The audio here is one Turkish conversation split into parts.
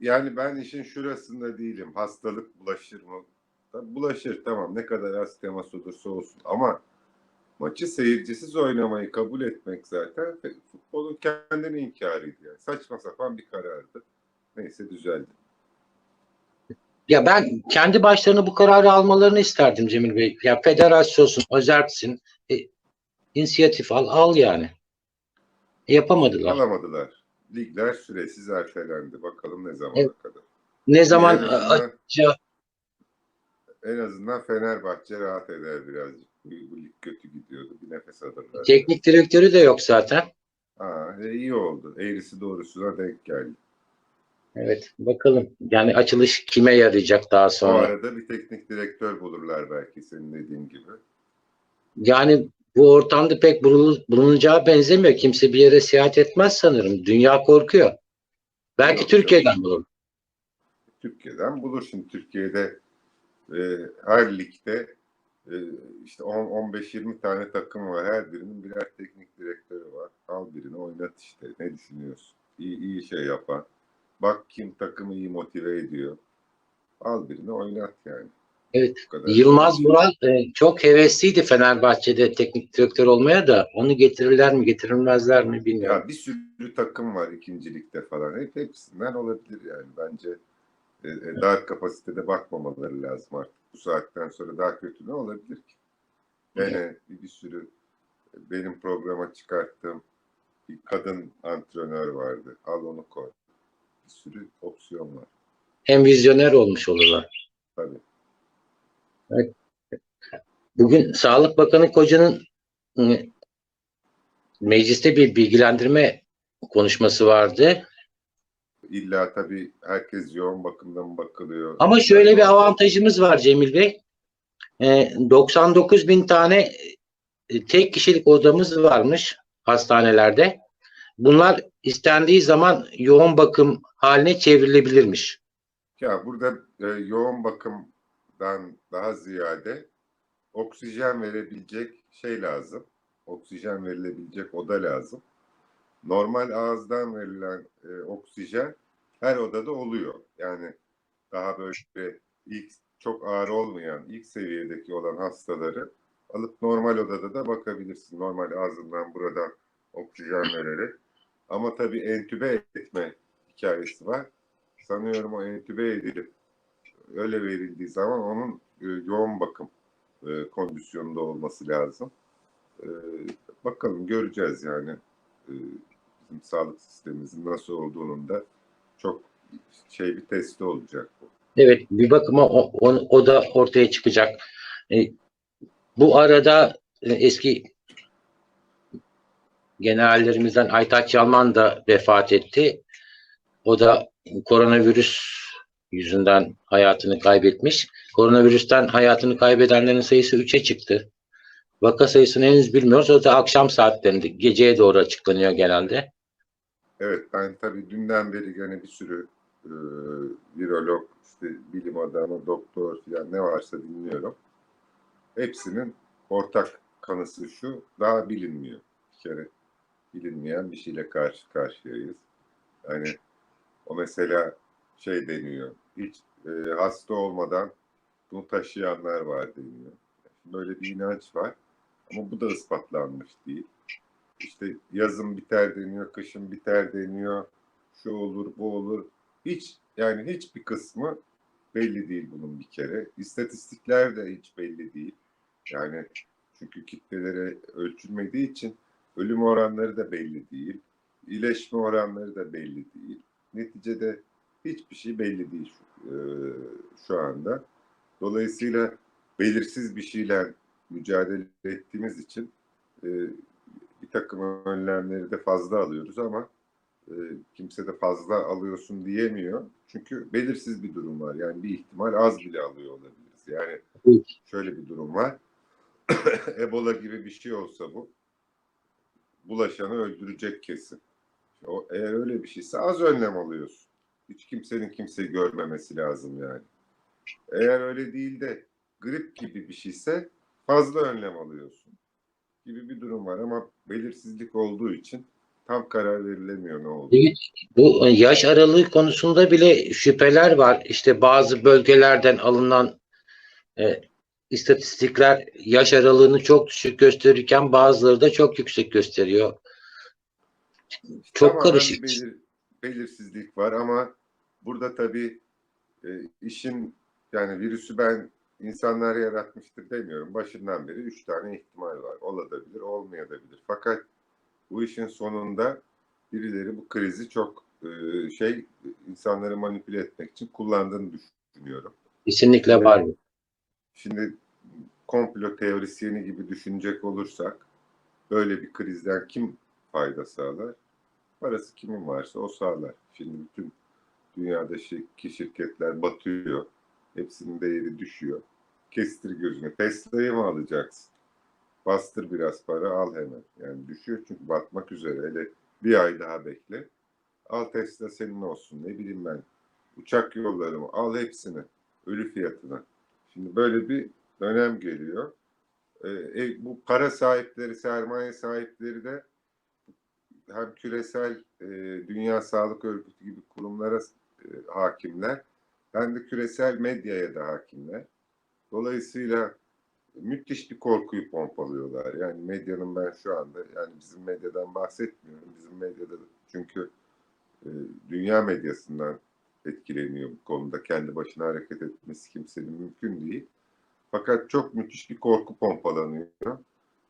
Yani ben işin şurasında değilim. Hastalık bulaşır mı? Tabii bulaşır tamam ne kadar az temas olursa olsun ama maçı seyircisiz oynamayı kabul etmek zaten futbolun kendini inkarıydı yani. Saçma sapan bir karardı. Neyse düzeldi. Ya ben kendi başlarına bu kararı almalarını isterdim Cemil Bey. Ya federasyonsun, özelsin, e, inisiyatif al, al yani. E, yapamadılar. Alamadılar. Ligler süresiz ertelendi. Bakalım ne zamana Evet. kadar. Ne zaman en azından, en azından Fenerbahçe rahat eder birazcık. Bu, bu lig kötü gidiyordu. Bir nefes alırlar. teknik direktörü de yok zaten. Ha, e, iyi oldu. Eğrisi doğrusuna denk geldi. Evet, bakalım. Yani açılış kime yarayacak daha sonra? arada bir teknik direktör bulurlar belki senin dediğin gibi. Yani bu ortamda pek bulun- bulunacağı benzemiyor. Kimse bir yere seyahat etmez sanırım. Dünya korkuyor. Belki Yok, Türkiye'den bulur. Türkiye'den bulur. Şimdi Türkiye'de e, her ligde e, işte 10-15-20 tane takım var. Her birinin birer teknik direktörü var. Al birini oynat işte. Ne düşünüyorsun? İyi, iyi şey yapan. Bak kim takımı iyi motive ediyor. Al birini oynat yani. Evet. Yılmaz Vural e, çok hevesliydi Fenerbahçe'de teknik direktör olmaya da onu getirirler mi getirilmezler mi bilmiyorum. Ya bir sürü takım var ikincilikte falan. Hep hepsinden olabilir yani. Bence e, e, dar kapasitede bakmamaları lazım artık. Bu saatten sonra daha kötü ne olabilir ki? Gene bir, bir sürü e, benim programa çıkarttığım bir kadın antrenör vardı. Al onu koy. Bir sürü opsiyon var. Hem vizyoner olmuş olurlar. Tabii. Bugün Sağlık Bakanı Koca'nın mecliste bir bilgilendirme konuşması vardı. İlla tabii herkes yoğun bakımdan bakılıyor. Ama şöyle bir avantajımız var Cemil Bey. E, 99 bin tane e, tek kişilik odamız varmış hastanelerde. Bunlar istendiği zaman yoğun bakım haline çevrilebilirmiş. Ya burada e, yoğun bakımdan daha ziyade oksijen verebilecek şey lazım. Oksijen verilebilecek oda lazım. Normal ağızdan verilen e, oksijen her odada oluyor. Yani daha böyle ilk çok ağır olmayan, ilk seviyedeki olan hastaları alıp normal odada da bakabilirsin. Normal ağzından buradan oksijen vererek. Ama tabii entübe etme hikayesi var sanıyorum o entübe edilip öyle verildiği zaman onun e, yoğun bakım e, kondisyonunda olması lazım. E, bakalım göreceğiz yani bizim sağlık sistemimizin nasıl olduğunun da çok şey bir testi olacak bu. Evet bir bakıma o, o, o da ortaya çıkacak. Bu arada eski generallerimizden Aytaç Yalman da vefat etti. O da koronavirüs yüzünden hayatını kaybetmiş. Koronavirüsten hayatını kaybedenlerin sayısı 3'e çıktı. Vaka sayısını henüz bilmiyoruz. O da akşam saatlerinde, geceye doğru açıklanıyor genelde. Evet ben tabii dünden beri gene bir sürü e, virolog, işte bilim adamı, doktor falan ne varsa dinliyorum. Hepsinin ortak kanısı şu, daha bilinmiyor. Bir kere bilinmeyen bir şeyle karşı karşıyayız. Yani o mesela şey deniyor, hiç e, hasta olmadan bunu taşıyanlar var deniyor. Böyle bir inanç var ama bu da ispatlanmış değil. İşte yazın biter deniyor, kışın biter deniyor, şu olur, bu olur. Hiç yani hiçbir kısmı belli değil bunun bir kere. İstatistikler de hiç belli değil. Yani çünkü kitlelere ölçülmediği için ölüm oranları da belli değil. İyileşme oranları da belli değil. Neticede hiçbir şey belli değil şu, e, şu anda. Dolayısıyla belirsiz bir şeyler mücadele ettiğimiz için e, bir takım önlemleri de fazla alıyoruz ama e, kimse de fazla alıyorsun diyemiyor. Çünkü belirsiz bir durum var. Yani bir ihtimal az bile alıyor olabiliriz. Yani şöyle bir durum var. Ebola gibi bir şey olsa bu bulaşanı öldürecek kesin. O, eğer öyle bir şeyse az önlem alıyorsun. Hiç kimsenin kimseyi görmemesi lazım yani. Eğer öyle değil de grip gibi bir şeyse fazla önlem alıyorsun gibi bir durum var ama belirsizlik olduğu için tam karar verilemiyor ne oldu. Evet, bu yaş aralığı konusunda bile şüpheler var. İşte bazı bölgelerden alınan e, istatistikler yaş aralığını çok düşük gösterirken bazıları da çok yüksek gösteriyor. Çok Tamamen karışık. belir- belirsizlik var ama burada tabii e, işin yani virüsü ben insanlar yaratmıştır demiyorum. Başından beri üç tane ihtimal var. Olabilir, olmayabilir. Fakat bu işin sonunda birileri bu krizi çok e, şey insanları manipüle etmek için kullandığını düşünüyorum. Kesinlikle var. bu. Şimdi komplo teorisyeni gibi düşünecek olursak böyle bir krizden kim fayda sağlar? Parası kimin varsa o sağlar. Şimdi bütün dünyadaki şirketler batıyor. Hepsinin değeri düşüyor. Kestir gözünü. Tesla'yı mı alacaksın? Bastır biraz para al hemen. Yani düşüyor çünkü batmak üzere. Hele bir ay daha bekle. Al Tesla senin olsun. Ne bileyim ben. Uçak yolları mı? Al hepsini. Ölü fiyatına. Şimdi böyle bir dönem geliyor. Ee, e, bu para sahipleri, sermaye sahipleri de hem küresel e, Dünya Sağlık Örgütü gibi kurumlara e, hakimler, hem de küresel medyaya da hakimler. Dolayısıyla müthiş bir korkuyu pompalıyorlar. Yani medyanın ben şu anda, yani bizim medyadan bahsetmiyorum. Bizim medyada çünkü e, dünya medyasından etkileniyor bu konuda. Kendi başına hareket etmesi kimsenin mümkün değil. Fakat çok müthiş bir korku pompalanıyor.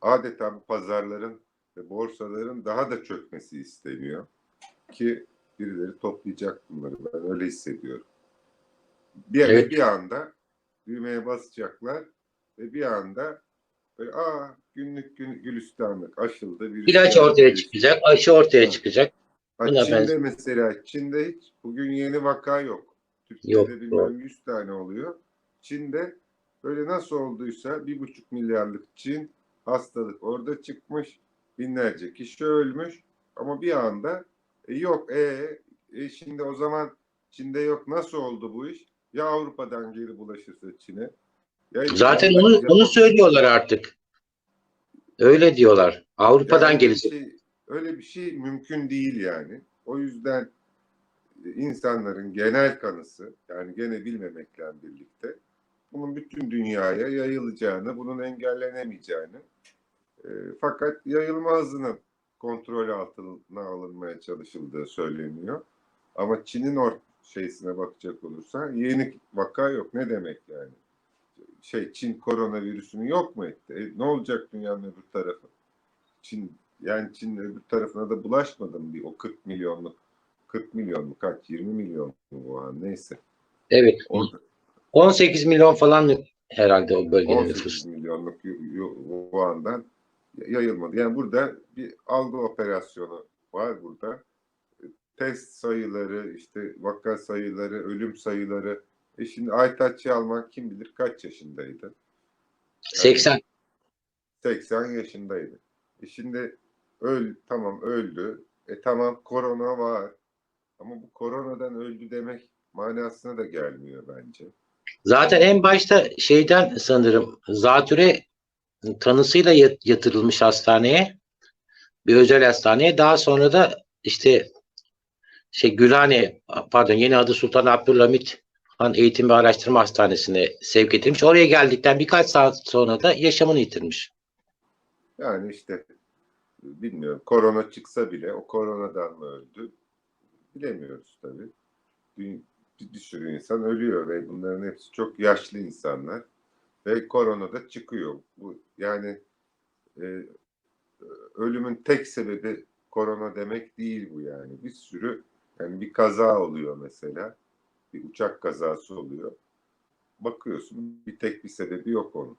Adeta bu pazarların ve borsaların daha da çökmesi isteniyor. Ki birileri toplayacak bunları. Ben öyle hissediyorum. Bir, Evet. bir anda düğmeye basacaklar ve bir anda böyle aa günlük gün, gülistanlık aşıldı. virüs İlaç ortaya virüs çıkacak, aşı ortaya Evet. çıkacak. Ha, Buna Çin'de benzer. mesela, Çin'de hiç bugün yeni vaka yok. Türkiye'de Yok, bilmem doğru. 100 tane oluyor. Çin'de böyle nasıl olduysa bir buçuk milyarlık Çin hastalık orada çıkmış. Binlerce kişi ölmüş. Ama bir anda e, yok e, e şimdi o zaman Çin'de yok nasıl oldu bu iş? Ya Avrupa'dan geri bulaşırsa Çin'e. Zaten onu ya- onu söylüyorlar artık. Öyle diyorlar. Avrupa'dan Yani gelecek. şey- öyle bir şey mümkün değil yani. O yüzden e, insanların genel kanısı yani gene bilmemekle birlikte bunun bütün dünyaya yayılacağını, bunun engellenemeyeceğini fakat yayılma hızının kontrol altına alınmaya çalışıldığı söyleniyor. Ama Çin'in or şeysine bakacak olursan yeni vaka yok. Ne demek yani? Şey Çin koronavirüsünü yok mu etti? E, ne olacak dünyanın öbür tarafı? Çin yani Çin'in öbür tarafına da bulaşmadı mı bir o 40 milyonluk 40 milyon mu kaç 20 milyon mu bu an neyse. Evet. Orada 18 milyon falan herhalde o bölgenin 18 nüfusu. milyonluk yu- yu- Wuhan'dan yayılmadı. Yani burada bir algı operasyonu var burada. E, Test sayıları, işte vaka sayıları, ölüm sayıları. E şimdi Aytaç Yalman kim bilir kaç yaşındaydı? 80. 80 yaşındaydı. E şimdi öl tamam öldü. E tamam korona var. Ama bu koronadan öldü demek manasına da gelmiyor bence. Zaten en başta şeyden sanırım zatüre tanısıyla yat- yatırılmış hastaneye. Bir özel hastaneye. Daha sonra da işte şey Gülhane pardon yeni adı Sultan Abdülhamit Han Eğitim ve Araştırma Hastanesi'ne sevk edilmiş. Oraya geldikten birkaç saat sonra da yaşamını yitirmiş. Yani işte bilmiyorum korona çıksa bile o koronadan mı öldü bilemiyoruz tabii. Bir, bir sürü insan ölüyor ve bunların hepsi çok yaşlı insanlar ve korona da çıkıyor. Bu yani e, ölümün tek sebebi korona demek değil bu yani. Bir sürü yani bir kaza oluyor mesela. Bir uçak kazası oluyor. Bakıyorsun bir tek bir sebebi yok onun.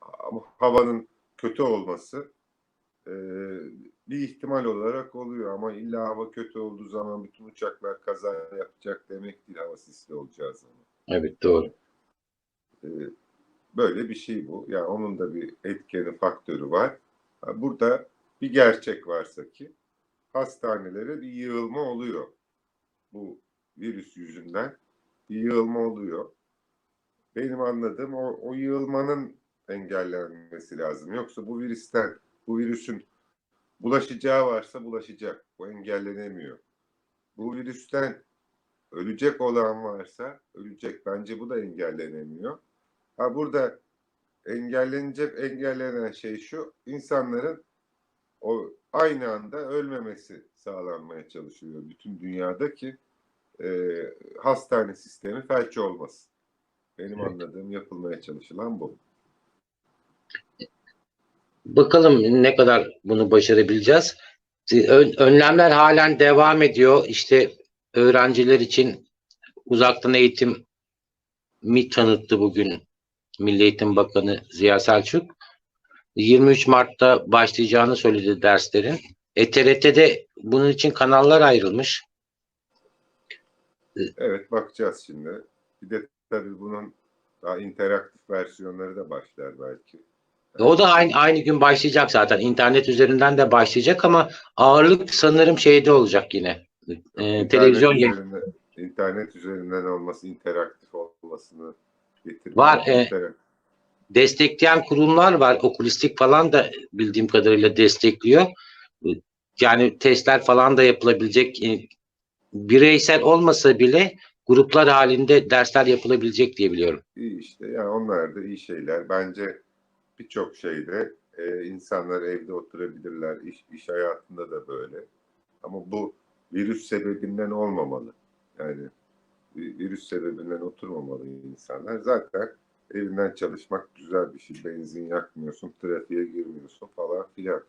Ama havanın kötü olması e, bir ihtimal olarak oluyor ama illa hava kötü olduğu zaman bütün uçaklar kaza yapacak demek değil hava sisli olacağı zaman. Evet doğru. E, böyle bir şey bu. Yani onun da bir etkeni faktörü var. Burada bir gerçek varsa ki hastanelere bir yığılma oluyor. Bu virüs yüzünden bir yığılma oluyor. Benim anladığım o, o yığılmanın engellenmesi lazım. Yoksa bu virüsten, bu virüsün bulaşacağı varsa bulaşacak. Bu engellenemiyor. Bu virüsten ölecek olan varsa ölecek. Bence bu da engellenemiyor. Ha burada engellenecek engellenen şey şu insanların o aynı anda ölmemesi sağlanmaya çalışılıyor bütün dünyadaki e, hastane sistemi felç olmasın. Benim Evet. anladığım yapılmaya çalışılan bu. Bakalım ne kadar bunu başarabileceğiz. Ön- önlemler halen devam ediyor. İşte öğrenciler için uzaktan eğitim mi tanıttı bugün Milli Eğitim Bakanı Ziya Selçuk. 23 Mart'ta başlayacağını söyledi derslerin. E, TRT'de bunun için kanallar ayrılmış. Evet bakacağız şimdi. Bir de tabii bunun daha interaktif versiyonları da başlar belki. O da aynı, aynı gün başlayacak zaten. İnternet üzerinden de başlayacak ama ağırlık sanırım şeyde olacak yine. E, İnternet televizyon üzerinden, internet üzerinden olması, interaktif olmasını getirmek. Var, e, destekleyen kurumlar var. Okulistik falan da bildiğim kadarıyla destekliyor. Yani testler falan da yapılabilecek. E, Bireysel olmasa bile gruplar halinde dersler yapılabilecek diye biliyorum. İyi işte yani onlar da iyi şeyler. Bence birçok şeyde e, insanlar evde oturabilirler. İş, iş hayatında da böyle. Ama bu virüs sebebinden olmamalı. Yani virüs sebebinden oturmamalı insanlar. Zaten evinden çalışmak güzel bir şey. Benzin yakmıyorsun, trafiğe girmiyorsun falan filan.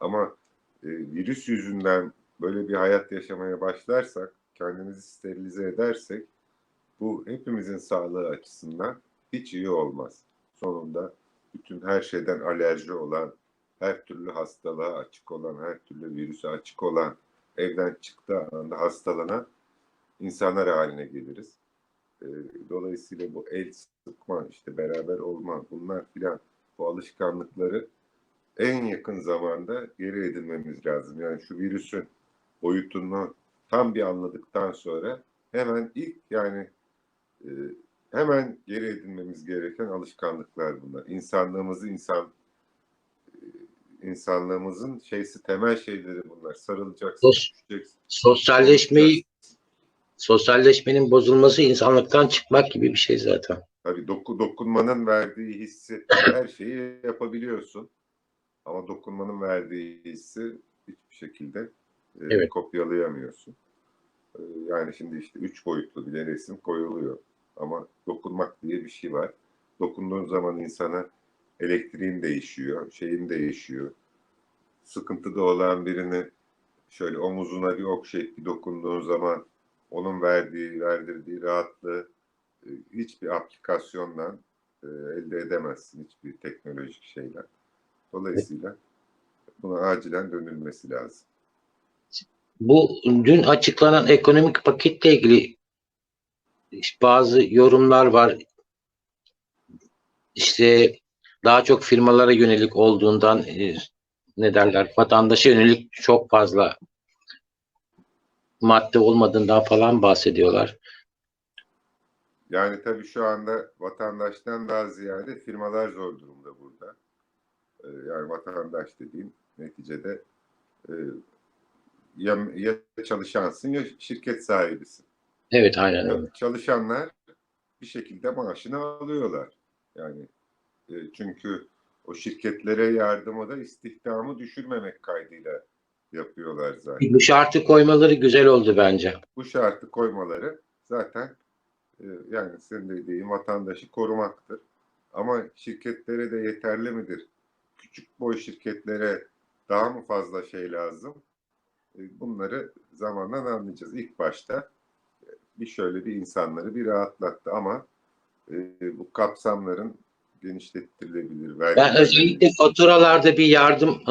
Ama e, virüs yüzünden böyle bir hayat yaşamaya başlarsak, kendimizi sterilize edersek bu hepimizin sağlığı açısından hiç iyi olmaz. Sonunda bütün her şeyden alerji olan, her türlü hastalığa açık olan, her türlü virüse açık olan, evden çıktığı anda hastalanan insanlar haline geliriz. Ee, Dolayısıyla bu el sıkma, işte beraber olma, bunlar filan bu alışkanlıkları en yakın zamanda geri edinmemiz lazım. Yani şu virüsün boyutunu tam bir anladıktan sonra hemen ilk yani e, hemen geri edinmemiz gereken alışkanlıklar bunlar. İnsanlığımızı insan e, insanlığımızın şeysi temel şeyleri bunlar. Sarılacaksın, Sos- düşeceksin. Sosyalleşmeyi sosyalleşmenin bozulması insanlıktan çıkmak gibi bir şey zaten. Tabii doku, dokunmanın verdiği hissi her şeyi yapabiliyorsun. Ama dokunmanın verdiği hissi hiçbir şekilde e, Evet. kopyalayamıyorsun. E, yani şimdi işte üç boyutlu bir resim koyuluyor. Ama dokunmak diye bir şey var. Dokunduğun zaman insana elektriğin değişiyor, şeyin değişiyor. Sıkıntıda olan birini şöyle omuzuna bir okşayıp bir dokunduğun zaman onun verdiği, verdirdiği rahatlığı e, hiçbir aplikasyonla e, elde edemezsin hiçbir teknolojik şeyle. Dolayısıyla buna acilen dönülmesi lazım. Bu dün açıklanan ekonomik paketle ilgili bazı yorumlar var. İşte daha çok firmalara yönelik olduğundan e, ne derler vatandaşa yönelik çok fazla madde olmadığından falan bahsediyorlar. Yani tabii şu anda vatandaştan daha ziyade firmalar zor durumda burada. E, yani vatandaş dediğim neticede e, ya, ya çalışansın ya şirket sahibisin. Evet aynen öyle. Çalışanlar bir şekilde maaşını alıyorlar. Yani e, çünkü o şirketlere yardımı da istihdamı düşürmemek kaydıyla yapıyorlar zaten. Bu şartı koymaları güzel oldu bence. Bu şartı koymaları zaten e, yani senin dediğin vatandaşı korumaktır. Ama şirketlere de yeterli midir? Küçük boy şirketlere daha mı fazla şey lazım? E, Bunları zamanla anlayacağız. İlk başta e, bir şöyle bir insanları bir rahatlattı ama bu kapsamların genişletilebilir. Ben özellikle faturalarda bir yardım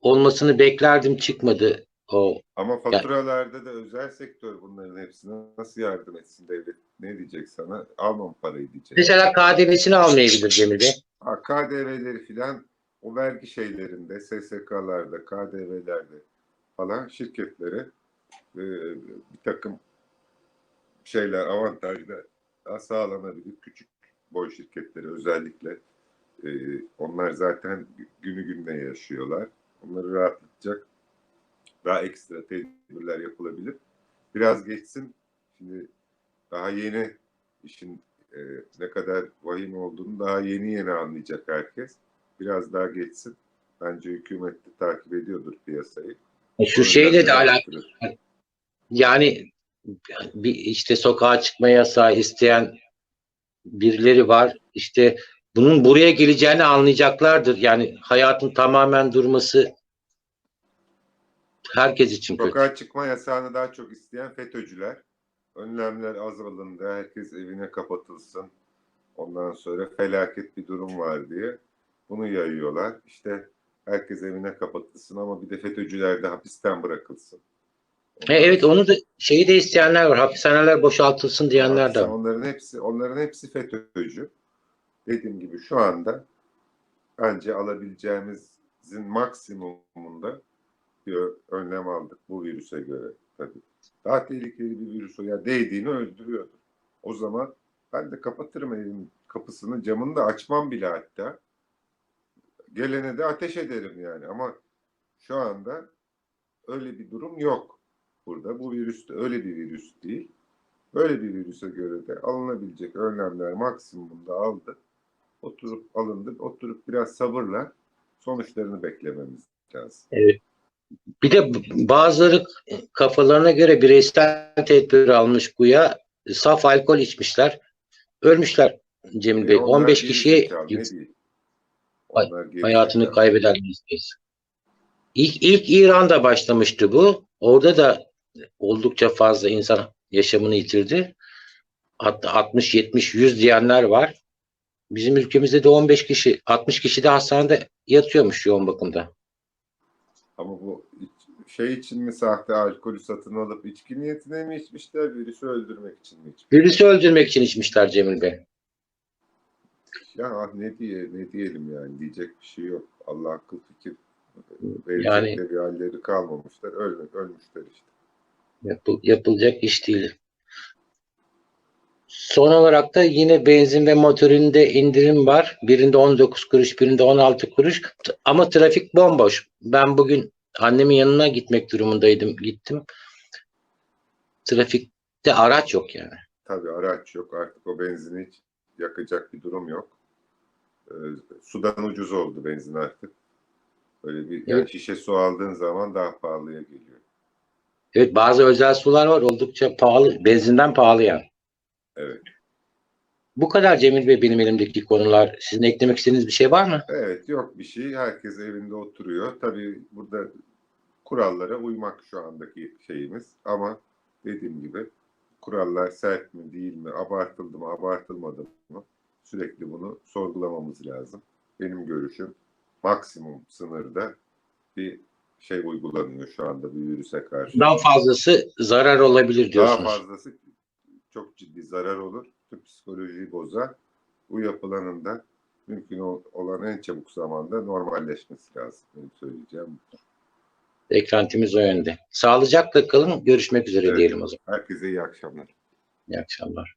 olmasını beklerdim çıkmadı o. Ama faturalarda da özel sektör bunların hepsine nasıl yardım etsin devlet? Ne diyecek sana? Almam parayı diyecek. Mesela KDV'sini almayabilir Cemil Bey. Ha, KDV'leri filan o vergi şeylerinde, SSK'larda, KDV'lerde falan şirketlere e, bir takım şeyler, avantajlar sağlanabilir. Küçük boy şirketleri özellikle e, onlar zaten günü gününe yaşıyorlar. Onları rahatlatacak daha ekstra tedbirler yapılabilir. Biraz geçsin. Şimdi daha yeni işin e, ne kadar vahim olduğunu daha yeni yeni anlayacak herkes. Biraz daha geçsin. Bence hükümet de takip ediyordur piyasayı. E, Şu şeyle de alakalı. alakalı. Yani bir işte sokağa çıkma yasağı isteyen birileri var. İşte bunun buraya geleceğini anlayacaklardır. Yani hayatın tamamen durması herkes için kötü. Sokağa çıkma yasağını daha çok isteyen FETÖ'cüler. Önlemler az alındı. Herkes evine kapatılsın. Ondan sonra felaket bir durum var diye. Bunu yayıyorlar. İşte herkes evine kapatılsın ama bir de FETÖ'cüler de hapisten bırakılsın. E, evet onu da şeyi de isteyenler var. Hapishaneler boşaltılsın diyenler de var. Onların hepsi onların hepsi FETÖ'cü. Dediğim gibi şu anda bence alabileceğimizin maksimumunda bir önlem aldık bu virüse göre tabii. Daha tehlikeli bir virüs o ya değdiğini öldürüyordu. O zaman ben de kapatırım evimin kapısını, camını da açmam bile hatta. Gelene de ateş ederim yani ama şu anda öyle bir durum yok burada. Bu virüs de öyle bir virüs değil. Böyle bir virüse göre de alınabilecek önlemler maksimumda aldı. Oturup alındı. Oturup biraz sabırla sonuçlarını beklememiz lazım. Bir de bazıları kafalarına göre bireysel tedbir almış güya saf alkol içmişler. Ölmüşler Cemil Bey. E, onlar 15 geri kişiye hayatını zekalı. kaybedenlerdeyiz. İlk, ilk İran'da başlamıştı bu. Orada da oldukça fazla insan yaşamını yitirdi. Hatta 60, 70, 100 diyenler var. Bizim ülkemizde de 15 kişi, 60 kişi de hastanede yatıyormuş yoğun bakımda. Ama bu şey için mi sahte alkolü satın alıp içki niyetine mi içmişler, virüsü öldürmek için mi içmişler? Virüsü öldürmek için içmişler Cemil Bey. Ya ne diye ne diyelim yani diyecek bir şey yok. Allah akıl fikir verecek Yani- halleri kalmamışlar. Ölmek, ölmüşler işte. Yapıl- yapılacak iş değil. Son olarak da yine benzin ve motorinde indirim var. Birinde 19 kuruş, birinde 16 kuruş. Ama trafik bomboş. Ben bugün annemin yanına gitmek durumundaydım. Gittim. Trafikte araç yok yani. Tabii araç yok. Artık o benzini hiç yakacak bir durum yok. Ee, sudan ucuz oldu benzin artık. Böyle bir yani Evet. şişe su aldığın zaman daha pahalıya geliyor. Evet bazı özel sular var oldukça pahalı. Benzinden pahalı yani. Evet. Bu kadar Cemil Bey benim elimdeki konular. Sizin eklemek istediğiniz bir şey var mı? Evet yok bir şey. Herkes evinde oturuyor. Tabii burada kurallara uymak şu andaki şeyimiz. Ama dediğim gibi kurallar sert mi değil mi, abartıldı mı, abartılmadı mı sürekli bunu sorgulamamız lazım. Benim görüşüm maksimum sınırda bir şey uygulanıyor şu anda bir virüse karşı. Daha fazlası zarar olabilir Daha diyorsunuz. fazlası çok ciddi zarar olur. Tüm psikolojiyi bozar. Bu yapılanın da mümkün ol- olan en çabuk zamanda normalleşmesi lazım. Benim söyleyeceğim. bu. Beklentimiz o yönde. Sağlıcakla kalın. Görüşmek üzere Evet. diyelim o zaman. Herkese iyi akşamlar. İyi akşamlar.